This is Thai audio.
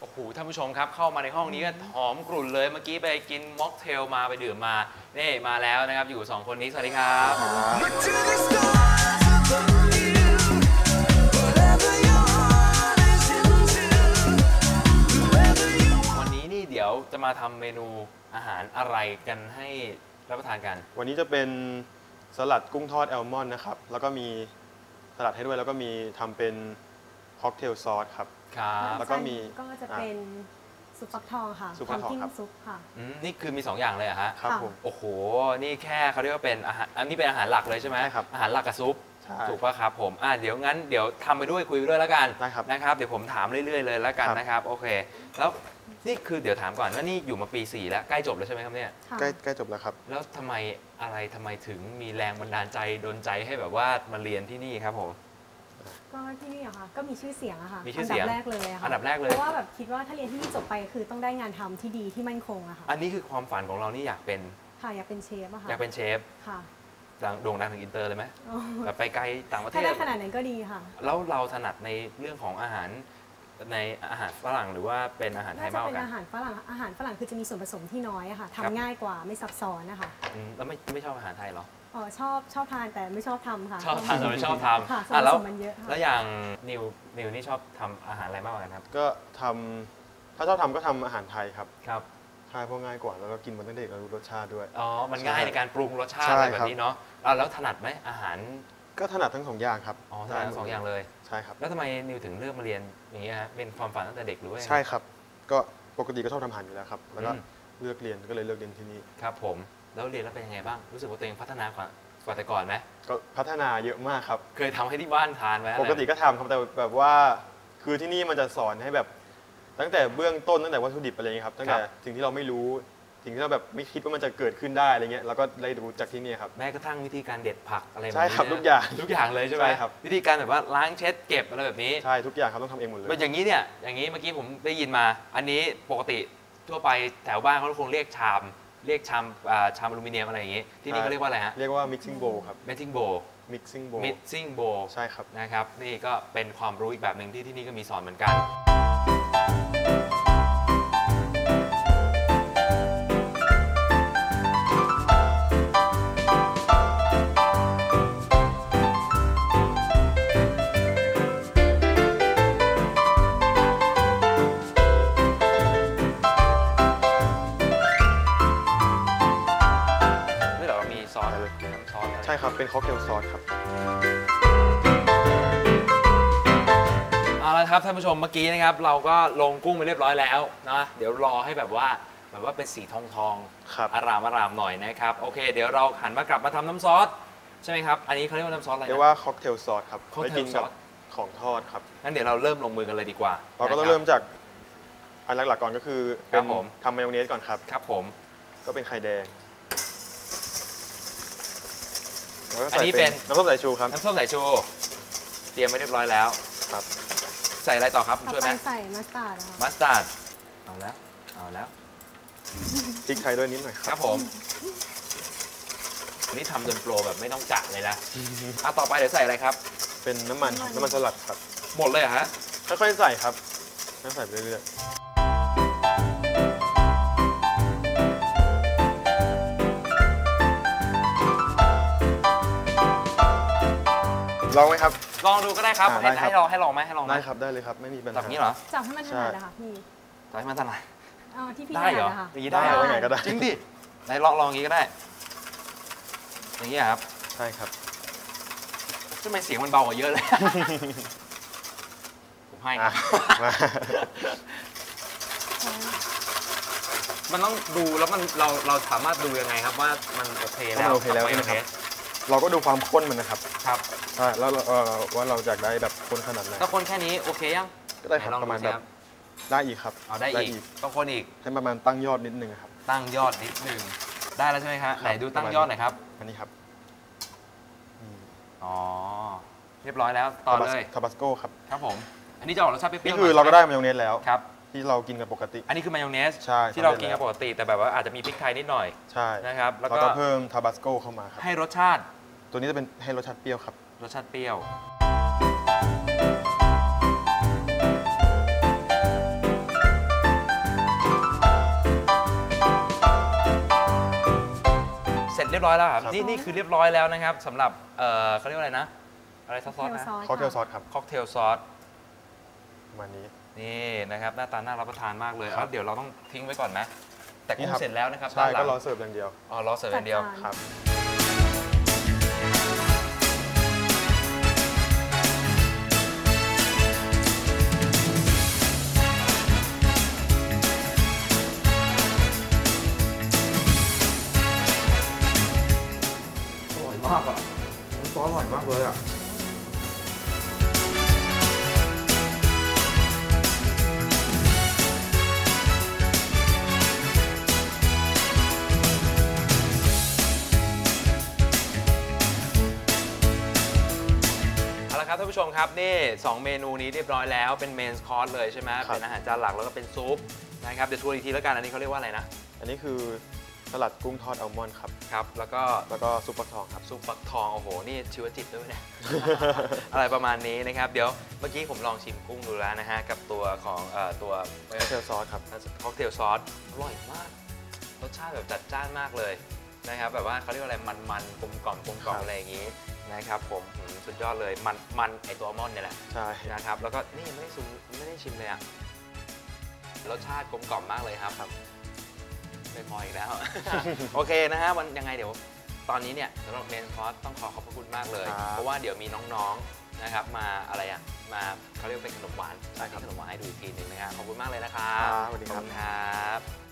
โอ้โหท่านผู้ชมครับเข้ามาในห้องนี้ก็หอมกลุ่นเลยเมื่อกี้ไปกินม็อกเทลมาไปดื่มมานี่มาแล้วนะครับอยู่สองคนนี้สวัสดีครับ วันนี้นี่เดี๋ยวจะมาทำเมนูอาหารอะไรกันให้รับประทานกัน วันนี้จะเป็นสลัดกุ้งทอดแอลมอนด์นะครับ แล้วก็มีสลัดให้ด้วย แล้วก็มีทำเป็น ค็อกเทลซอสครับ ครับแล้วก็มีก็จะเป็นซุปฟักทองค่ะซุปฟักทองทำกิ้งครับซุปค่ะ อืมนี่คือมี 2 อย่างเลยเหรอะฮะ ครับค่ะ ผม โอ้โห นี่แค่เขาเรียกว่าเป็นอาหาร อันนี้เป็นอาหารหลักเลยใช่ไหมใช่ครับอาหารหลักกับซุป ใช่ถูกป่ะครับผม อ่าเดี๋ยวงั้น เดี๋ยวทำไปด้วยคุยไปด้วยแล้วกัน ได้ครับนะครับ เดี๋ยวผมถามเรื่อยๆเลยแล้วกันครับ นะครับ โอเค แล้วนี่คือเดี๋ยวถามก่อนว่านี่อยู่มาปี 4 แล้วใกล้จบแล้วใช่ไหมครับเนี่ย ค่ะ ใกล้ใกล้จบแล้วครับ แล้วทำไมอะไรทำไมถึงมีแรงบันดาลใจดนใจให้แบบว่ามาเรียนที่นี่ครับผม ก็ที่นี่อะค่ะก็มีชื่อเสียงอะค่ะมีชื่อเสียง นดับแรกเลยอะค่ะอันดับแรกเลย เพราะว่าแบบคิดว่าถ้าเรียนที่นี่จบไปคือต้องได้งานทำที่ดีที่มั่นคงอะค่ะอันนี้คือความฝันของเรานี่อยากเป็นค่ะอยากเป็นเชฟอะค่ะอยากเป็นเชฟค่ะดังโด่งดังถึงอินเตอร์เลยไหมอ๋อแบบไปไกลต่างประเทถ้าศได้ขนาดนั้นก็ดีค่ะแล้วเราถนัดในเรื่องของอาหารในอาหารฝรั่งหรือว่าเป็นอาหารไทน่ายจะมากกเป็นว่ากันอาหารฝรั่งอาหารฝรั่งคือจะมีส่วนผสมที่น้อยอะค่ะครับทำง่ายกว่าไม่ซับซ้อนนะคะอืมแล้วไม่ไม่ชอบอาหารไทยเหรอ อ๋อชอบชอบทานแต่ไม่ชอบทำค่ะชอบทานแต่ไม่ชอบทำค่ะส่วอะนผแล้วสมมันเยอะค่ะแล้วอย่างนิวนิวนี่ชอบทำอาหารอะไรมากกว่ากันครับ ก็ทำถ้าชอบทำก็ทำอาหารไทยครับครับ ใช่เพราะง่ายกว่าแล้วก็กินมาตั้งแต่เด็กเรารู้รสชาติด้วย อ๋อมันง่ายใช่ในการปรุงรสชาติใช่อะไรแบครับ บนี้เนาะอะแล้วถนัดไหมอาหารก็ถนัดทั้งสองอย่างครับอ๋อถนัดทั้งสองอย่างเลย ใช่ครับ แล้วทำไมนิวถึงเลือกมาเรียนอย่างเงี้ยฮะเป็นความฝันตั้งแต่เด็กหรือว่ายังไง ใช่ครับ ก็ปกติก็ชอบทำอาหารอยู่แล้วครับ แล้วก็อืม เลือกเรียนก็เลยเลือกเรียนที่นี่ ครับผม แล้วเรียนแล้วเป็นยังไงบ้าง รู้สึกว่าตัวเองพัฒนากว่ากว่าแต่ก่อนไหมก็พัฒนาเยอะมากครับ เคยทำให้ที่บ้านทานไหมปกติก็ทำครับแต่แบบว่า คือที่นี่มันจะสอนให้แบบ ตั้งแต่เบื้องต้นตั้งแต่วัตถุดิบอะไรเงี้ยครับตั้งแต่สิ่งที่เราไม่รู้สิ่งที่เราแบบไม่คิดว่ามันจะเกิดขึ้นได้อะไรเงี้ยเราก็ได้รู้จากที่นี่ครับ แม้กระทั่งวิธีการเด็ดผักอะไรแบบใช่นี้ครับนะทุกอย่างทุกอย่างเลยใช่ไหมใช่ครับ วิธีการแบบว่าล้างเช็ดเก็บอะไรแบบนี้ใช่ทุกอย่างครับต้องทำเองหมดเลย เป็นอย่างนี้เนี่ยอย่างนี้เมื่อกี้ผมได้ยินมา อันนี้ปกติทั่วไปแถวบ้านเขาคงเรียกชาม เรียกชามอ่าชามอลูมิเนียมอะไรอย่างนี้ ที่นี่เขาเรียกว่าอะไรฮะ เรียกว่า mixing bowl ครับ mixing bowl mixing bowl mixing bowl ใช่ครับ นะครับ นี่ก็เป็นความรู้อีกแบบหนึ่งที่ที่นี่ก็มีสอนเหมือนกัน ครับ เป็นค็อกเทลซอสครับ เอาละครับท่านผู้ชมเมื่อกี้นะครับ เราก็ลงกุ้งไปเรียบร้อยแล้วนะเดี๋ยวรอให้แบบว่าแบบว่าเป็นสีทองทองๆครับอารามอารามหน่อยนะครับ โอเค เดี๋ยวเราหันมากลับมาทำน้ำซอสใช่ไหมครับ อันนี้เขาเรียกว่าน้ำซอสอะไรเรียกนะว่าค็อกเทลซอสครับ cocktail ไว้กินกับ sauce ของทอดครับงั้นเดี๋ยวเราเริ่มลงมือกันเลยดีกว่า เราก็ต้องนะคบเริ่มจากอันหลักๆก่อนก็คือครัเป็บนผมทำมายองเนสก่อนครับ ครับผม ก็เป็นไข่แดง แล้วก็อันใส่นี้เป็เป็นนน้ำส้มสายชูครับ น้ำส้มสายชู เตรียมไว้เรียบร้อยแล้วครับ ใส่อะไรต่อครับคุณต่อช่วยไปไหมใส่มัสตาร์ดค่ะมัสตาร์ดเอาแล้วเอาแล้วพริกไทยด้วยนิดหน่อยคครัรับบผมอันนี้ทำจนโปรแบบไม่ต้องจัดเลยนะอะต่อไปเดี๋ยวใส่อะไรครับ เป็นน้ำมันครับน้ำมันสลัดครับ หมดเลยเหรอฮะค่อยๆใส่ครับค่อยๆใส่ไปเรื่อยๆ ลองไหมครับ ลองดูก็ได้ครับ อ่าให้ได้ครับ ให้ลองให้ลองไหมให้ลองไหมได้ครับได้เลยครับไม่มีปัญจับหานี้เหรอจับให้มันถนัดนะคะพี่จับให้มันถนัดเอาที่พี่ได้เหรอถนันะคะอย่างนี้ได้ได้เหรอได้ไงก็ได้ จริงดิไหนลองลองอย่างนี้ก็ได้ อย่างนี้อะครับใช่ครับทำไมเสียงมันเบากว่าเยอะเลย ผมให้อะมามันต้องดูแล้วมันเราเราสามารถดูยังไงครับว่ามันโอเคแล้วถ้ามันโอเคแล้วกับใช่ไหมครับมายอง เนสเราก็ดูความข้นมันนะครับครับใช่แล้วเราเอ่อว่าเราอยากได้แบบข้นขนาดไหนถ้าคนแค่นี้โอเคยังก็ได้ครับหนลองประมาณดูแบสิบครับได้อีกครับเอาได้อีกต้องคนอีกให้ประมาณตั้งยอดนิดนึงครับ ตั้งยอดนิดหนึ่งได้แล้วใช่ไหมครับไหนดูตั้งยอดหน่อยครับอันนี้ครับอืมอ๋อเรียบร้อยแล้วต่อเลยทาบาสโกครับครับผม อันนี้จะออกรสชาติเปรี้ยวๆนี่คือหน่เรายก็ได้มายองเนสแล้วครับที่เรากินกันปกติ อันนี้คือมายองเนสใช่ที่เราสำเร็จกินกันแล้วปกติแต่แบบว่าอาจจะมีพริกไทยนิดหน่อยใช่นะครับแล้วแล้วก็ก็เพิ่มทาบาสโกเข้ามาครับให้รสชาติ ตัวนี้จะเป็นให้รสชาติเปรี้ยวครับ รสชาติเปรี้ยว เสร็จเรียบร้อยแล้วครับรบนี่นี่คือเรียบร้อยแล้วนะครับสำหรับเอ่อเขาเรียกว่าอะไรนะ อะไรซอสๆนะ ค็อกเทลซอสครับค็อกเทลซอส ประมานี้ นี่นะครับ หน้าตาน่ารับประทานมากเลยครับเดี๋ยวเราต้องทิ้งไว้ก่อนนะ แต่กุ้งเสร็จแล้วนะครับใช่ด้ก็รอเสิร์ฟอย่างเดียวอ๋อรอเสิร์ฟอย่างเดียว ครับ ร่อยมากเลยอะเอาละครับท่านผู้ชมครับนี่2เมนูนี้เรียบร้อยแล้วเป็นเมนคอร์สเลยใช่ไหมครับเป็นอาหารจานหลักแล้วก็เป็นซุปนะครับเดี๋ยวทวนอีกทีแล้วกันอันนี้เขาเรียกว่าอะไรนะ อันนี้คือส ลัดกุ้งทอดอัลมอนด์ครับ ครับ แล้วก็แล้วก็ซุปฟักทองครับ ซุปฟักทอง โอ้โห นี่ชีวจิตด้วยเนี่ย อะไรประมาณนี้นะครับ เดี๋ยวเมื่อกี้ผมลองชิมกุ้งดูแล้วนะฮะ กับตัวของเอ่อตัวคอเทลซอสครับค็อกเทลซอส อร่อยมาก รสชาติแบบจัดจ้านมากเลยนะครับ แบบว่าเขาเรียกว่าอะไร มันมันๆกลมกล่อมกลมกล่อมครับอะไรอย่างนี้นะครับผมอืมสุดยอดเลย มันมันไอตัวอัลมอนด์เนี่ยแหละ ใช่ นะครับ แล้วก็นี่ยังไม่ได้ชิมไม่ได้ชิมเลยอะรสชาติกลมกล่อมมากเลยครับครับ ไม่พออีกแล้ว โอเคนะฮะวันยังไงเดี๋ยวตอนนี้เนี่ยสำหรับเมนคอร์สต้องขอขอบพระคุณมากเลย ครับเพราะว่าเดี๋ยวมีน้องๆนะครับมาอะไรอะมาเขาเรียกว่าเป็นขนมหวานใช่ขนมหวานให้ดูอีกทีหนึ่งนะครับขอบคุณมากเลยนะครับครับสวัสดีขอบครับคุณครับ